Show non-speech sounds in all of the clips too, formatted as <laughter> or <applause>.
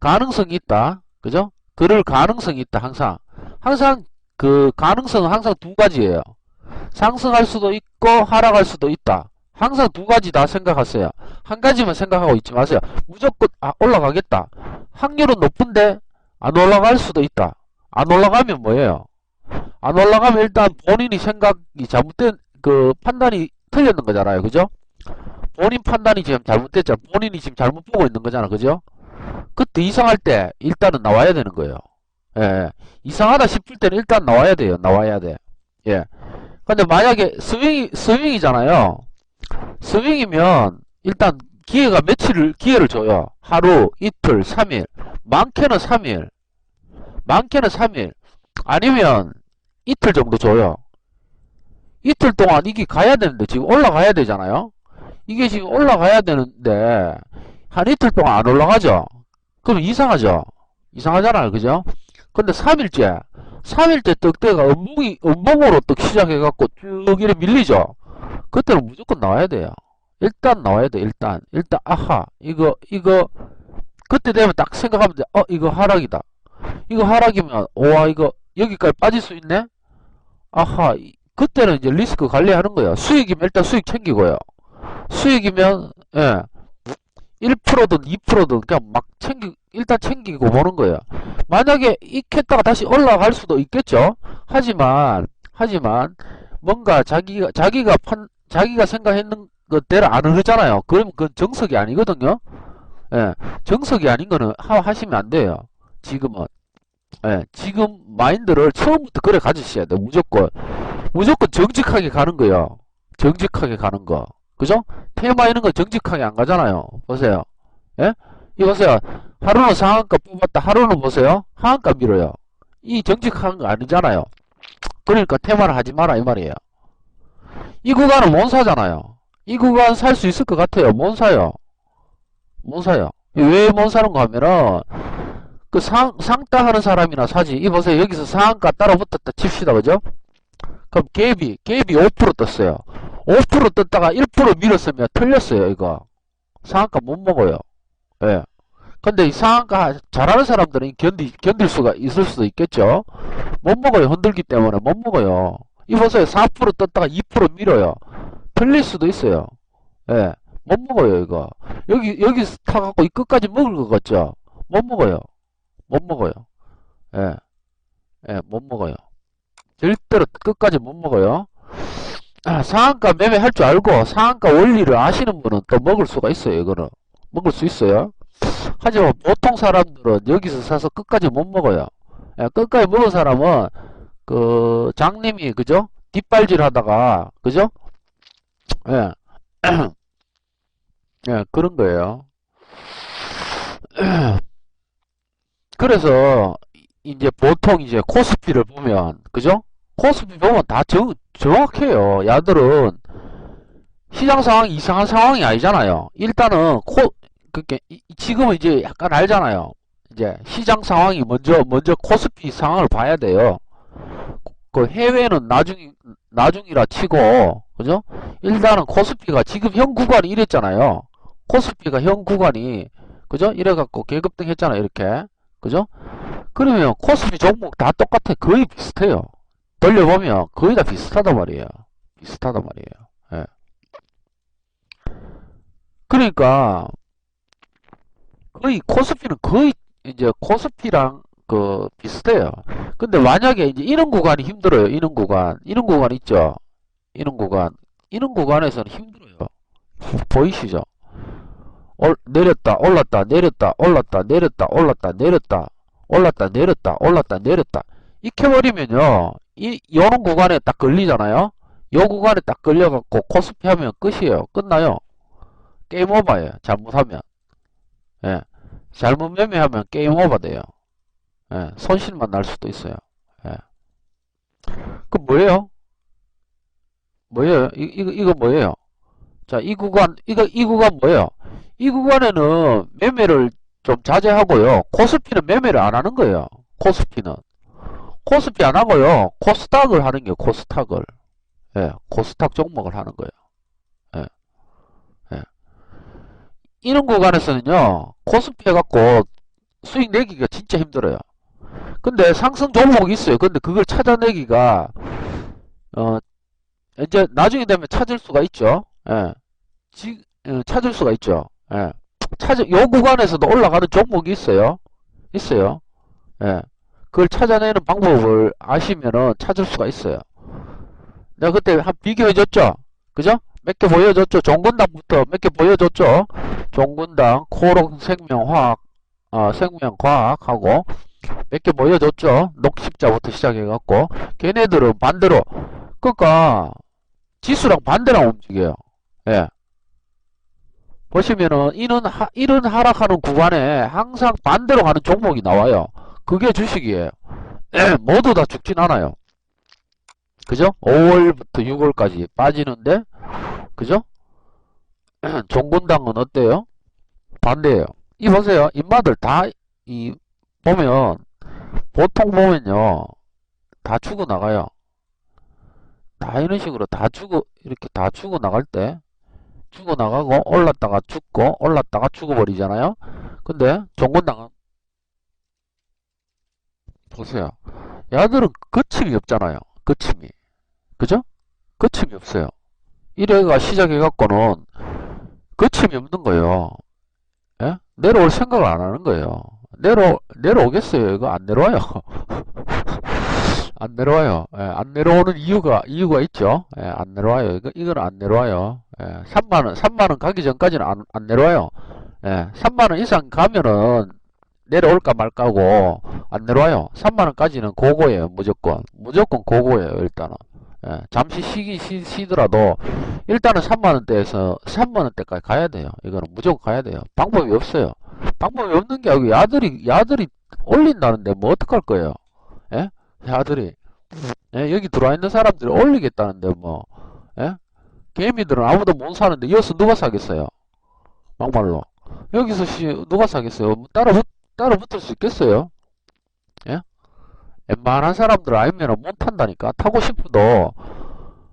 가능성이 있다. 그죠? 그럴 가능성이 있다. 항상. 항상 그 가능성은 항상 두 가지예요. 상승할 수도 있고 하락할 수도 있다. 항상 두 가지 다 생각하세요. 한 가지만 생각하고 있지 마세요. 무조건 아 올라가겠다. 확률은 높은데 안 올라갈 수도 있다. 안 올라가면 뭐예요? 안 올라가면 일단 본인이 생각이 잘못된 그 판단이 틀렸는 거잖아요. 그죠? 본인 판단이 지금 잘못됐죠. 본인이 지금 잘못 보고 있는 거잖아. 그죠? 그때 이상할 때 일단은 나와야 되는 거예요. 예, 예. 이상하다 싶을 때는 일단 나와야 돼요. 나와야 돼. 예. 근데 만약에 스윙이, 스윙이잖아요. 스윙이면 일단 기회가 며칠을, 기회를 줘요. 하루, 이틀, 3일. 많게는 3일. 많게는 3일. 아니면 이틀 정도 줘요. 이틀 동안 이게 가야 되는데 지금 올라가야 되잖아요. 이게 지금 올라가야 되는데 한 이틀 동안 안 올라가죠. 그럼 이상하죠. 이상하잖아요. 그죠? 근데 3일째 3일째 떡대가 음봉이 음봉으로 떡 시작해갖고 쭉 이렇게 밀리죠. 그때는 무조건 나와야 돼요. 일단 나와야 돼. 일단 일단 아하 이거 이거 그때 되면 딱 생각하면 돼. 어 이거 하락이다. 이거 하락이면 와 이거 여기까지 빠질 수 있네. 아하 이- 그때는 이제 리스크 관리하는 거예요. 수익이면 일단 수익 챙기고요. 수익이면 예 1%든 2%든 그냥 막 챙기 일단 챙기고 보는 거예요. 만약에 익혔다가 다시 올라갈 수도 있겠죠. 하지만 하지만 뭔가 자기가 자기가 판 자기가 생각했는 것대로 안 흐르잖아요. 그러면 그건 정석이 아니거든요. 예, 정석이 아닌 거는 하, 하시면 안 돼요. 지금은 예, 지금 마인드를 처음부터 그래 가지셔야 돼. 무조건 무조건 정직하게 가는 거예요. 정직하게 가는 거. 그죠? 테마 있는 거 정직하게 안 가잖아요. 보세요. 예? 이 보세요. 하루는 상한가 뽑았다. 하루는 보세요. 하한가 밀어요. 이 정직한 거 아니잖아요. 그러니까 테마를 하지 마라 이 말이에요. 이 구간은 못 사잖아요. 이 구간 살 수 있을 것 같아요. 못 사요. 못 사요. 왜 못 사는 거 하면은 그 상, 상따 하는 사람이나 사지. 이 보세요. 여기서 상한가 따라 붙었다 칩시다. 그죠? 그럼 갭이, 갭이 5% 떴어요. 5% 떴다가 1% 밀었으면 틀렸어요. 이거. 상한가 못 먹어요. 예. 근데 이 상한가 잘하는 사람들은 견디, 견딜 수가 있을 수도 있겠죠. 못 먹어요. 흔들기 때문에 못 먹어요. 이 보세요. 4% 떴다가 2% 밀어요. 틀릴 수도 있어요. 예. 못 먹어요, 이거. 여기, 여기 타갖고 이 끝까지 먹을 것 같죠? 못 먹어요. 못 먹어요. 예. 예, 못 먹어요. 절대로 끝까지 못 먹어요. 아, 상한가 매매할 줄 알고 상한가 원리를 아시는 분은 또 먹을 수가 있어요, 이거는. 먹을 수 있어요. 하지만 보통 사람들은 여기서 사서 끝까지 못 먹어요. 예, 끝까지 먹은 사람은 그 장님이 그죠? 뒷발질 하다가 그죠? 예. <clears throat> 예, 그런 거예요. <clears throat> 그래서 이제 보통 이제 코스피를 보면 그죠? 코스피 보면 다 정, 정확해요. 야들은 시장 상황이 이상한 상황이 아니잖아요. 일단은 코 그게 이- 지금은 이제 약간 알잖아요. 이제 시장 상황이 먼저 먼저 코스피 상황을 봐야 돼요. 그 해외는 나중 나중이라 치고 그죠? 일단은 코스피가 지금 현 구간이 이랬잖아요. 코스피가 현 구간이 그죠? 이래갖고 계급등 했잖아요. 이렇게 그죠? 그러면 코스피 종목 다 똑같아. 거의 비슷해요. 돌려보면 거의 다 비슷하단 말이에요. 비슷하단 말이에요. 예. 그러니까 거의 코스피는 거의 이제 코스피랑 그 비슷해요. 근데 만약에 이제 이런 구간이 힘들어요. 이런 구간, 이런 구간 있죠. 이런 구간, 이런 구간에서는 힘들어요. 보이시죠? 올, 내렸다, 올랐다, 내렸다, 올랐다, 내렸다, 올랐다, 내렸다, 올랐다, 내렸다, 올랐다, 내렸다. 익혀버리면요, 이, 요런 구간에 딱 걸리잖아요? 요 구간에 딱 걸려갖고 코스피 하면 끝이에요. 끝나요. 게임 오버예요. 잘못하면. 예. 잘못 매매하면 게임 오버 돼요. 예. 손실만 날 수도 있어요. 예. 그 뭐예요? 뭐예요? 이, 이거, 이거 뭐예요? 자, 이 구간, 이거, 이 구간 뭐예요? 이 구간에는 매매를 좀 자제하고요. 코스피는 매매를 안 하는 거예요. 코스피는. 코스피 안 하고요. 코스닥을 하는 게 코스닥을. 예, 코스닥 종목을 하는 거예요. 예, 예. 이런 구간에서는요, 코스피 해갖고 수익 내기가 진짜 힘들어요. 근데 상승 종목이 있어요. 근데 그걸 찾아내기가 어 이제 나중에 되면 찾을 수가 있죠. 예. 지, 어, 찾을 수가 있죠. 예. 찾아 요 구간에서도 올라가는 종목이 있어요. 있어요. 예. 그걸 찾아내는 방법을 아시면은 찾을 수가 있어요. 내가 그때 한 비교해줬죠? 그죠? 몇 개 보여줬죠? 종군당부터 몇 개 보여줬죠? 종군당, 코롱 생명화학, 어, 생명과학하고 몇 개 보여줬죠? 녹십자부터 시작해갖고 걔네들은 반대로 그니까 지수랑 반대랑 움직여요. 예. 보시면은 이는 하, 이런 하락하는 구간에 항상 반대로 가는 종목이 나와요. 그게 주식이에요. <clears throat> 모두 다 죽진 않아요. 그죠? 5월부터 6월까지 빠지는데, 그죠? <clears throat> 종군당은 어때요? 반대예요. 이 보세요. 인마들 다, 이, 보면, 보통 보면요, 다 죽어 나가요. 다 이런 식으로 다 죽어, 이렇게 다 죽어 나갈 때, 죽어 나가고, 올랐다가 죽고, 올랐다가 죽어 버리잖아요? 근데, 종군당은, 보세요. 야들은 거침이 없잖아요. 거침이. 그죠? 거침이 없어요. 1회가 시작해갖고는 거침이 없는 거예요. 예? 내려올 생각을 안 하는 거예요. 내려, 내려오겠어요? 이거 안 내려와요. <laughs> 안 내려와요. 예, 안 내려오는 이유가, 이유가 있죠. 예, 안 내려와요. 이거, 이거는 안 내려와요. 예, 3만원, 3만원 가기 전까지는 안, 안 내려와요. 예, 3만원 이상 가면은 내려올까 말까고 안 내려와요. 3만원까지는 고고예요. 무조건. 무조건 고고예요. 일단은. 예, 잠시 쉬기 쉬, 쉬더라도 일단은 3만원대에서 3만원대까지 가야 돼요. 이거는 무조건 가야 돼요. 방법이 없어요. 방법이 없는 게 아니고 야들이 야들이 올린다는데 뭐 어떡할 거예요? 예? 야들이 예, 여기 들어와 있는 사람들이 올리겠다는데 뭐 예? 개미들은 아무도 못 사는데 이어서 누가 사겠어요? 막말로 여기서 씨 누가 사겠어요? 뭐 따라 붙 따라 붙을 수 있겠어요? 예? 웬만한 사람들 아니면 못 탄다니까. 타고 싶어도,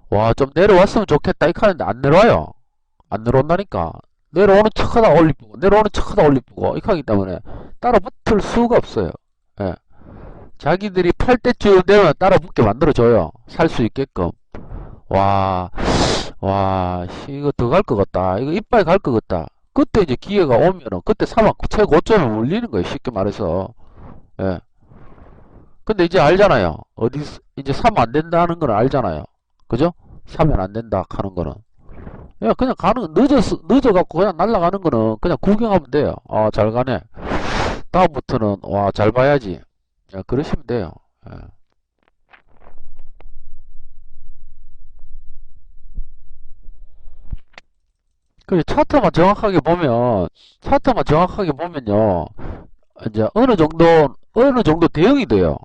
와, 좀 내려왔으면 좋겠다. 이렇게 하는데 안 내려와요. 안 내려온다니까. 내려오는 척 하다 올리고, 내려오는 척 하다 올리고, 이렇게 하기 때문에 따라 붙을 수가 없어요. 예. 자기들이 팔 때쯤 되면 따라 붙게 만들어줘요. 살 수 있게끔. 와, 와, 씨, 이거 더 갈 것 같다. 이거 이빨 갈 것 같다. 그때 이제 기회가 오면은, 그때 사면 최고점에 물리는 거예요. 쉽게 말해서. 예. 근데 이제 알잖아요. 어디, 이제 사면 안 된다는 건 알잖아요. 그죠? 사면 안 된다 하는 거는. 야, 그냥 가는, 늦어서, 늦어 갖고 그냥 날아가는 거는 그냥 구경하면 돼요. 아, 잘 가네. 다음부터는, 와, 잘 봐야지. 야, 그러시면 돼요. 예. 그 차트만 정확하게 보면, 차트만 정확하게 보면요. 이제 어느 정도, 어느 정도 대응이 돼요.